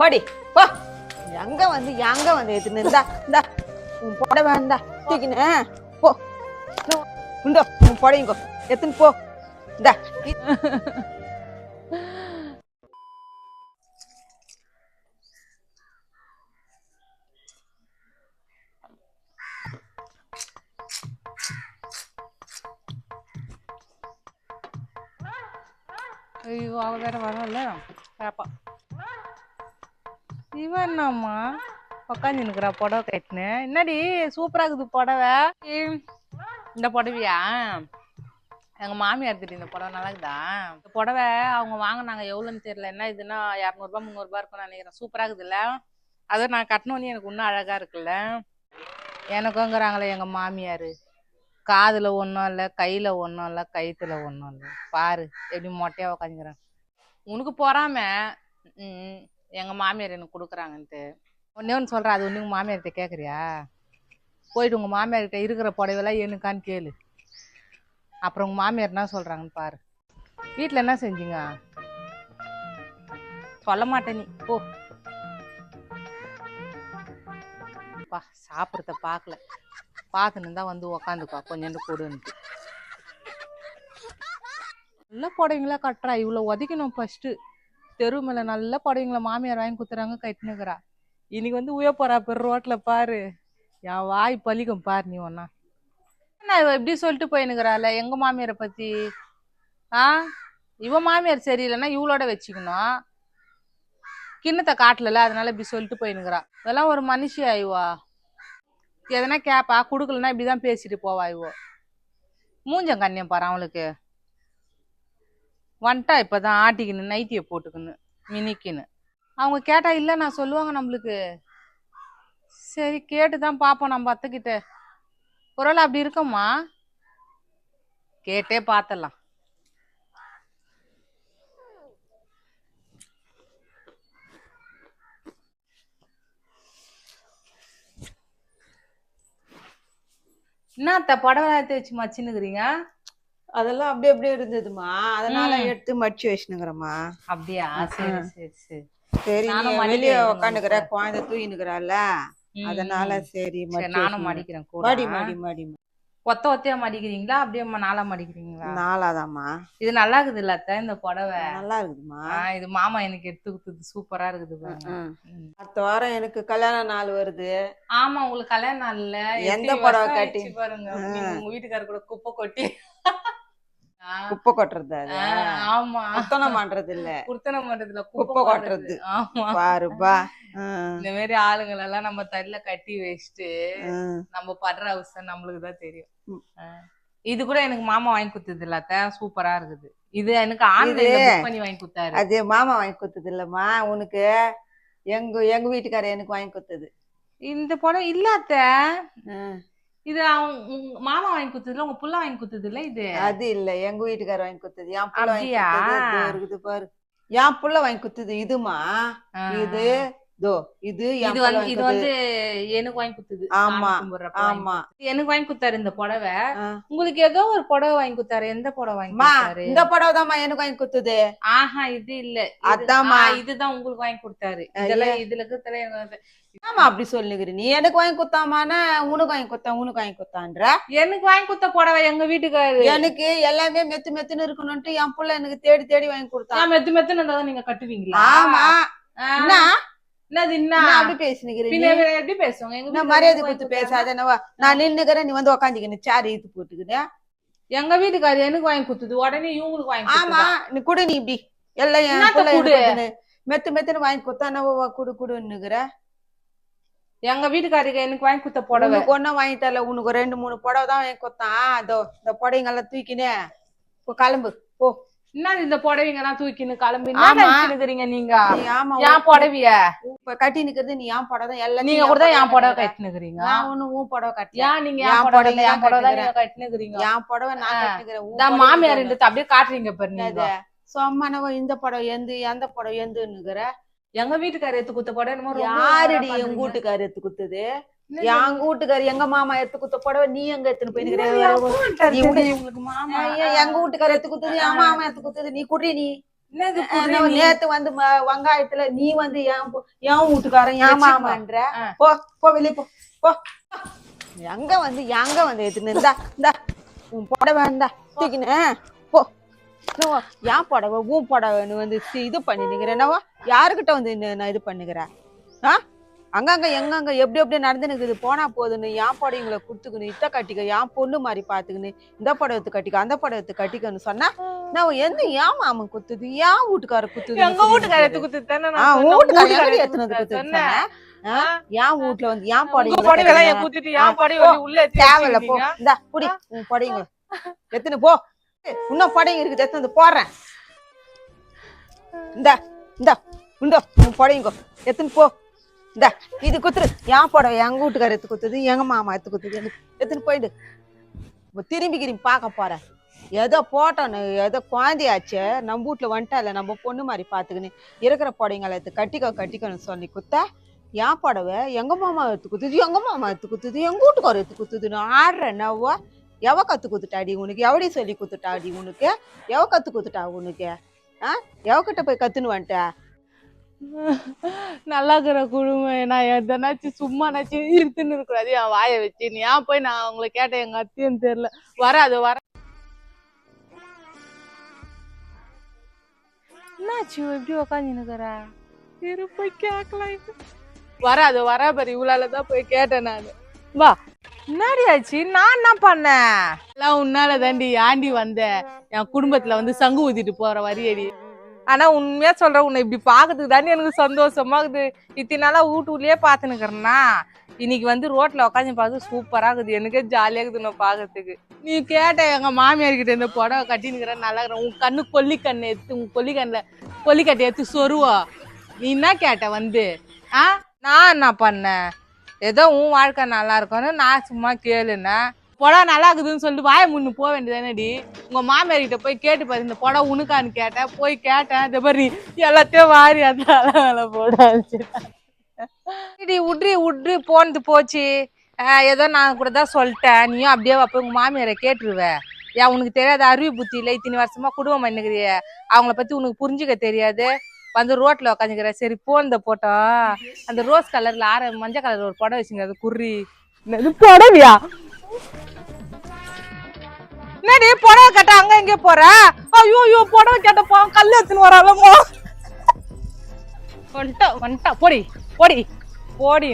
படி போ எங்க வந்து எங்க வந்து எடுத்துன்னு இருந்தா இந்தா. உன் புடவை இந்தா தூக்கினே போ. உண்டோ உன் புடவைங்கோ எடுத்துன்னு போ. இந்தா. ஐயோ அவ வேற வரல. பாப்பா இவன் என்னம்மா உக்காந்து நிற்கிறா புடவை கட்டினேன். என்னடி சூப்பரா இருக்குது புடவை. இந்த புடவையா? எங்க மாமியார் திட்டு இந்த புடவை நல்லா இருக்குதா இந்த புடவை அவங்க வாங்கினாங்க எவ்வளோன்னு தெரியல. என்ன இதுன்னா இரநூறுபா முந்நூறுபா இருக்கும்னு நினைக்கிறேன். சூப்பரா இருக்குதுல்ல? அதை நான் கட்டினோன்னே எனக்கு இன்னும் அழகா இருக்குல்ல? எனக்குங்கிறாங்களே எங்க மாமியார். காதுல ஒன்றும் இல்லை கையில ஒன்றும் இல்லை கயிற்றுல ஒன்றும் இல்லை. பாரு எப்படி மொட்டையா உக்காந்துக்கிறேன். உனக்கு பொறாம? ம், எங்க மாமியார் எனக்கு கொடுக்குறாங்கன்ட்டு. ஒன்னே ஒன்று சொல்கிறேன் அது ஒன்று உங்கள் மாமியார்கிட்ட கேட்குறியா போயிட்டு உங்கள் மாமியார்கிட்ட இருக்கிற புடவைலாம் எனக்கான்னு கேளு. அப்புறம் உங்கள் மாமியார் என்ன சொல்கிறாங்கன்னு பாரு. வீட்டில் என்ன செஞ்சீங்க? சொல்ல மாட்டே நீ. போ. பா சாப்பிட்றத பார்க்கல பார்த்துன்னு தான் வந்து உக்காந்துக்கோ கொஞ்சோண்டு கொடுன்ட்டு. நல்ல புடவைங்களா கட்டுறா இவ்வளோ உதைக்கணும் ஃபஸ்ட்டு தெரு நல்ல புடவைங்களை மாமியார் வாங்கி குத்துறாங்க கட்டினுக்குறா. இன்னைக்கு வந்து உய போறா பெரு ரோட்டில் பாரு. என் வாய் பலிக்கும் பாரு நீ ஒன்னா நான் இவ இப்படி சொல்லிட்டு போயினுக்குறாள் எங்க மாமியாரை பத்தி? ஆ? இவ மாமியார் சரியில்லைன்னா இவளோட வச்சுக்கணும். கிண்ணத்தை காட்டல அதனால இப்படி சொல்லிட்டு போயினுக்கிறா. இதெல்லாம் ஒரு மனுஷி ஆயுவா எதனா கேப்பா கொடுக்கலன்னா இப்படிதான் பேசிட்டு போவா இவோ. மூஞ்சம் கண்ணியம் பாரு அவளுக்கு. வந்துட்டா இப்போ தான் ஆட்டிக்கின்னு நைட்டியை போட்டுக்கின்னு மினிக்கின்னு. அவங்க கேட்டால் இல்லை நான் சொல்லுவாங்க நம்மளுக்கு. சரி கேட்டு தான் பார்ப்போம் நம்ம அத்தைக்கிட்ட. குரல் அப்படி இருக்கம்மா? கேட்டே பார்த்தலாம் என்ன அத்தை எடுத்து வச்சு மச்சின்னுக்குறீங்க அதெல்லாம் அப்படியே அப்படியே இருந்ததுமா. அதனால. எடுத்து மடிச்சு வச்சுனுக்குறேம்மா அப்படியா? சரி. சரி சரி. சரி வெளியே உக்காந்துக்கிற. குழந்தை தூக்கினுக்குறால ம், அதனால. சரி நானும். மடிக்கிறேன் மடி கூட மடி மடி. ஒத்த ஒத்தையா மடிக்கிறீங்களா? அப்படியே நாலா மடிக்கிறீங்களா? நாலாதாம்மா. இது நல்லா இருக்குது இல்ல அத்தை இந்த புடவை? நல்லா இருக்குதுமா இது மாமா எனக்கு எடுத்து கொடுத்தது சூப்பரா இருக்குது. அடுத்த வாரம் எனக்கு கல்யாண நாள் வருது. ஆமா உங்களுக்கு கல்யாணம் நாள்ல. எந்த புடவை கட்டி? பாருங்க. உங்க வீட்டுக்காரர் கூட குப்பை கொட்டி. குப்பை கொட்டுறது ஆமா. சுத்தம் பண்றது இல்ல குர்த்தனை பண்றதுல குப்பை குப்பை கொட்டுறது. ஆமா. பாருப்பா. இந்த மாதிரி ஆளுங்களை எல்லாம் நம்ம தள்ள கட்டி வச்சுட்டு. நம்ம படுற அவஸ்தை நம்மளுக்கு தான் தெரியும். இது கூட எனக்கு மாமா வாங்கி கொடுத்தது இல்லாத சூப்பரா இருக்குது. இது எனக்கு ஆன்லைன்ல புக் பண்ணி வாங்கி கொடுத்தாரு அது மாமா வாங்கி கொடுத்தது இல்லம்மா உனக்கு எங்க எங்க வீட்டுக்காரர் எனக்கு வாங்கி கொடுத்தது இந்த படம் இல்லாத. இது அவங்க மாமா வாங்கி கொடுத்ததுல உங்க புள்ள வாங்கி கொடுத்தது இல்ல இது அது இல்ல எங்க வீட்டுக்காரர் வாங்கி கொடுத்தது என் புள்ள வாங்கி? கொடுத்தது இருக்குது பாரு என் புள்ள வாங்கி கொடுத்தது இதுமா. இது தோ இது இது வந்து இது. வந்து எனக்கு வாங்கி கொடுத்தது ஆமா, ஆமா. எனக்கு வாங்கி கொடுத்தாரு இந்த புடவை. உங்களுக்கு ஏதோ ஒரு புடவை வாங்கி கொடுத்தாரு எந்த புடவை வாங்கி அம்மா கொடுத்தாரு இந்த புடவை தான்மா எனக்கு வாங்கி கொடுத்தது ஆஹா இது இல்ல. அதாம்மா. இதுதான் உங்களுக்கு வாங்கி கொடுத்தாரு. இதெல்லாம் இதுல இருக்கிறதுல ஆமா அப்படி சொல்லுகிற. நீ எனக்கு வாங்கி கொடுத்தாமானா உனக்கு வாங்கி கொடுத்தா உனக்கு வாங்கி கொடுத்தான்ற எனக்கு வாங்கி கொடுத்த புடவை எங்க வீட்டுக்காரு? எனக்கு எல்லாமே மெத்து மெத்துன்னு இருக்கணும்ட்டு என் புள்ள எனக்கு தேடி தேடி வாங்கி கொடுத்தான் நான் மெத்து மெத்துன்னு இருந்தா நீங்க கட்டுவீங்களா? ஆமா. என்ன? அப்படி வேற எப்படி பேசுவாங்க? எங்க நான் மரியாதை கொடுத்து. பேசாத நான் நின்னுக்கிறேன் நீ வந்து உக்காந்துக்கின்னு சேர் இழுத்து போட்டுக்கிற எங்க வீட்டுக்காரர் எனக்கு வாங்கி கொடுத்தது உடனே இவங்களுக்கு வாங்கி ஆமா? நீ குடு நீ இப்படி. எல்லாம் மெத்து மெத்துன்னு வாங்கி கொடுத்தா என்னவா குடு குடுன்னுகிற எங்க வீட்டுக்காரருக்கு எனக்கு வாங்கி கொடுத்த புடவை. ஒன்னும் வாங்கி தரல உனக்கு ரெண்டு மூணு புடவை தான் வாங்கி கொடுத்தான். அதோ இந்த புடவைங்க எல்லாம் தூக்கினே கிளம்பு போ. என்ன இந்த புடவைங்க எல்லாம் தூக்கின்னு கிளம்பி? ஆமா. நினைக்கிறீங்க நீங்க? என் புடவைய? கட்டி நிக்கிறது நீ ஏன் புடவை எல்லாம் நீங்க கூட என் புடவை கட்டினுக்கிறீங்க நான் ஒண்ணு உன் புடவை கட்டல. ஏன் நீங்க என் புடவை என் புடவை. நீங்க கட்டினுக்கிறீங்க என் புடவை நான். கட்டிக்கிறேன் புடவை மாமியார். அப்படியே காட்டுறீங்க பாரு நீங்க? சொம்மனவ இந்த படம் எந்த எந்த படம் எந்துன்னுக்குற எங்க வீட்டுக்காரர் எடுத்து கொடுத்த புடவை யாருடி எங்க எடுத்து குத்துது என்னது? எங்க வீட்டுக்காரர் எங்க மாமா எடுத்து குத்த புடவை நீ எங்க எடுத்துன்னு போயிருக்கிற என் எங்க வீட்டுக்காரர் எடுத்து குத்துது என் மாமா எடுத்து குத்துது நீ குடி நீ. நேத்து வந்து வெங்காயத்துல நீ வந்து ஏன் போ- ஏன் வீட்டுக்காரன் ஏன் மாமான்ற. போ போ வெளியே போ போ. எங்க வந்து எங்க வந்து எடுத்துன்னு இந்தா இந்தா. உன் புடவை இந்தா தூக்கினு போ. என் புடவை உன் புடவைன்னு வந்து இது பண்ணினுங்கிற என்னவோ? யாருக்கிட்ட வந்து நான் இது பண்ணுகிறேன் ஆ? அங்கங்க எங்கங்க எப்படி எப்படி நடந்துனுக்குது போனா போதுன்னு என் புடவைங்களை கொடுத்துக்கணும் இத்த கட்டிக்க என் பொண்ணு மாதிரி பாத்துக்கணும் இந்த புடவை கட்டிக்க அந்த புடவை கட்டிக்கன்னு சொன்னா நான் எந்த ஏன் மாமன் குத்துது? ஏன் வீட்டுக்கார குத்துது எங்க தானே எடுத்துன்னு வந்து குத்துது? என் வீட்டுல வந்து புடவைங்களை? என் குத்திட்டு என் புடவை உள்ள எடுத்து தேவையில்ல போ. இந்தா புடி உன் புடவைங்க எத்தனை போ. இன்னும் புடவைங்க இருக்குது எத்தனை வந்து போடுறேன். இந்தா இந்தா உண்டோ உன் புடவைங்க எத்தனை போ. இந்த இது குத்துரு. என் புடவை எங்க வீட்டுக்காரர் எடுத்து குத்துது எங்க மாமா எடுத்து குத்துது. எடுத்துன்னு போயிடு. திரும்பி கிரும்பி பார்க்க போறேன் ஏதோ போட்டோன்னு ஏதோ குழந்தையாச்சு நம்ம வீட்டுல வந்துட்டால நம்ம பொண்ணு மாதிரி பார்த்துக்கின்னு இருக்கிற புடவைங்களை எடுத்து கட்டிக்கோ கட்டிக்கோன்னு சொல்லி குத்த. என் புடவை எங்க மாமா எடுத்து குத்துது எங்க மாமா எடுத்து குத்துது எங்க வீட்டுக்காரர் எடுத்து குத்துதுன்னு ஆடுற என்னவோ. எவ கத்து குத்துட்டாடி உனக்கு? எவடி சொல்லி குத்துட்டாடி உனக்கு? எவ கத்து குத்துட்டா உனக்கு? ஆ? எவகிட்ட போய் கத்துன்னு வந்துட்ட? நல்லா இருக்கிற குடும்பம் நான் எதனாச்சும் சும்மா நாச்சும் இருத்துன்னு இருக்கக்கூடாது என் வாயை வச்சு நீ ஏன் போய் நான் உங்களை கேட்டேன் எங்க அத்தையும் தெரியல. வராது வர என்னாச்சு? எப்படி உக்காந்து நிக்கிறா இரு போய் கேட்கலாம். வராது வரா பாரு இவ்வளால தான் போய் கேட்டேன் நான். வா. என்னடி ஆச்சு? நான் என்ன பண்ணேன்? எல்லாம் உன்னால தாண்டி ஆண்டி வந்த? என் குடும்பத்துல வந்து சங்கு ஊத்திட்டு போற வரியடி. ஆனா உண்மையா சொல்ற உன்னை இப்படி பாக்குறதுக்கு தானே எனக்கு சந்தோஷமா இருக்குது. இத்தனை நாளா வீட்டுக்குள்ளேயே பாத்துனுக்குறேன்னா இன்னைக்கு வந்து ரோட்ல உட்காந்து பார்த்து சூப்பரா இருக்குது. எனக்கே ஜாலியா இருக்குது நான் பாக்குறதுக்கு நீ கேட்ட எங்க மாமியார் கிட்ட இந்த புடவை கட்டினுக்கிற நல்லா இருக்கிறேன் உன் கண்ணு கொல்லி கண்ணு எடுத்து உன் கொல்லி கண்ணுல கொல்லிக்கட்டை எடுத்து சொருவா. நீ என்ன கேட்ட வந்து? ஆ? நான் என்ன பண்ணேன்? ஏதோ உன் வாழ்க்கை நல்லா இருக்கும்னு நான் சும்மா கேளுனேன். புடவை நல்லா இருக்குதுன்னு சொல்லிட்டு வாய முன்னு போக வேண்டியதானடி உங்க மாமியார் கிட்ட போய் கேட்டு பாரு இந்த புடவை உனக்கான்னு கேட்டேன் போய் கேட்டேன். இந்த மாதிரி எல்லாத்தையும் வாரி அந்த போடாச்சு இடி உட்ரி உட்ரி போனது போச்சு. ஏதோ நான் கூட தான் சொல்லிட்டேன். நீயும் அப்படியே அப்போ உங்க மாமியாரை கேட்டுருவ. ஏன் உனக்கு தெரியாத அறிவு புத்தி இல்லை. இத்தனை வருஷமா குடும்பம் பண்ணுகிறிய அவங்கள பத்தி உனக்கு புரிஞ்சுக்க தெரியாது. வந்து ரோட்ல உக்காந்துக்கிற. சரி போந்த போட்டோம் அந்த ரோஸ் கலர்ல ஆற மஞ்சள் கலர் ஒரு புடவை வச்சுங்க அது குறி புடவையா? என்னடி புடவை கேட்ட அங்க எங்க போற? ஐயோ ஐயோ புடவை போ கல் எடுத்துன்னு வராலமோ வந்துட்டா வந்துட்டா போடி போடி போடி